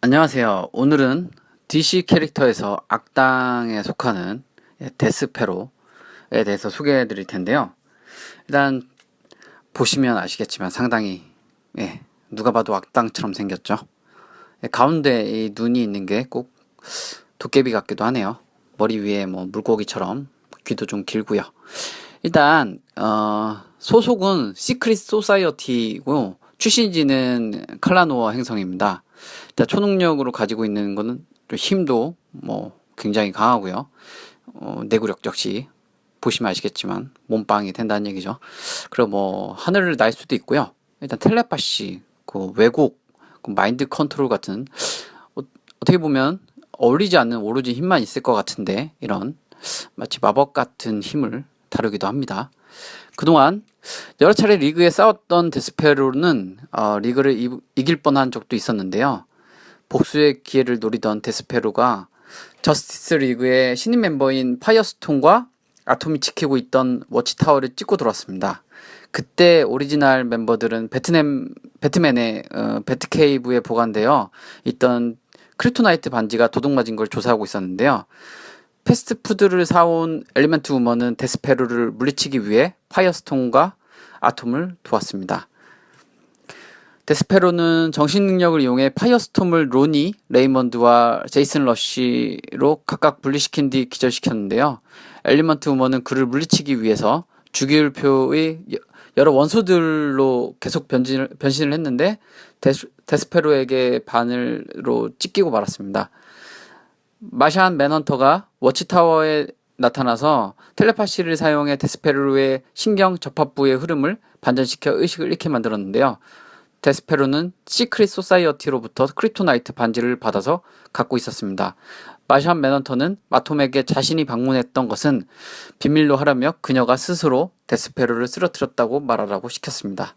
안녕하세요. 오늘은 DC 캐릭터에서 악당에 속하는 예, 데스페로에 대해서 소개해 드릴 텐데요. 일단 보시면 아시겠지만 상당히 예, 누가 봐도 악당처럼 생겼죠. 예, 가운데 이 눈이 있는 게 꼭 도깨비 같기도 하네요. 머리 위에 뭐 물고기처럼 귀도 좀 길고요. 일단 어, 소속은 시크릿 소사이어티고 출신지는 칼라노어 행성입니다. 일단 초능력으로 가지고 있는 거는 또 힘도 뭐 굉장히 강하고요. 어, 내구력 역시 보시면 아시겠지만 몸빵이 된다는 얘기죠. 그리고 뭐 하늘을 날 수도 있고요. 일단 텔레파시, 그 왜곡, 그 마인드 컨트롤 같은 어, 어떻게 보면 어울리지 않는 오로지 힘만 있을 것 같은데 이런 마치 마법 같은 힘을 다루기도 합니다. 그동안 여러 차례 리그에 싸웠던 데스페로는 어, 리그를 이, 이길 뻔한 적도 있었는데요. 복수의 기회를 노리던 데스페로가 저스티스 리그의 신인 멤버인 파이어스톤과 아톰이 지키고 있던 워치타워를 찍고 돌았습니다. 그때 오리지널 멤버들은 배트맨, 배트맨의 어, 배트케이브에 보관되어 있던 크리토나이트 반지가 도둑 맞은 걸 조사하고 있었는데요. 패스트푸드를 사온 엘리멘트 우먼은 데스페로를 물리치기 위해 파이어스톤과 아톰을 도왔습니다. 데스페로는 정신 능력을 이용해 파이어스톰을 로니, 레이먼드와 제이슨 러쉬로 각각 분리시킨 뒤 기절시켰는데요. 엘리먼트 우먼은 그를 물리치기 위해서 주기율표의 여- 여러 원소들로 계속 변신을, 변신을 했는데 데스, 데스페로에게 바늘로 찢기고 말았습니다. 마샨 맨헌터가 워치타워에 나타나서 텔레파시를 사용해 데스페로의 신경 접합부의 흐름을 반전시켜 의식을 잃게 만들었는데요. 데스페로는 시크릿 소사이어티로부터 크립토나이트 반지를 받아서 갖고 있었습니다. 마샨 맨헌터는 마톰에게 자신이 방문했던 것은 비밀로 하라며 그녀가 스스로 데스페로를 쓰러뜨렸다고 말하라고 시켰습니다.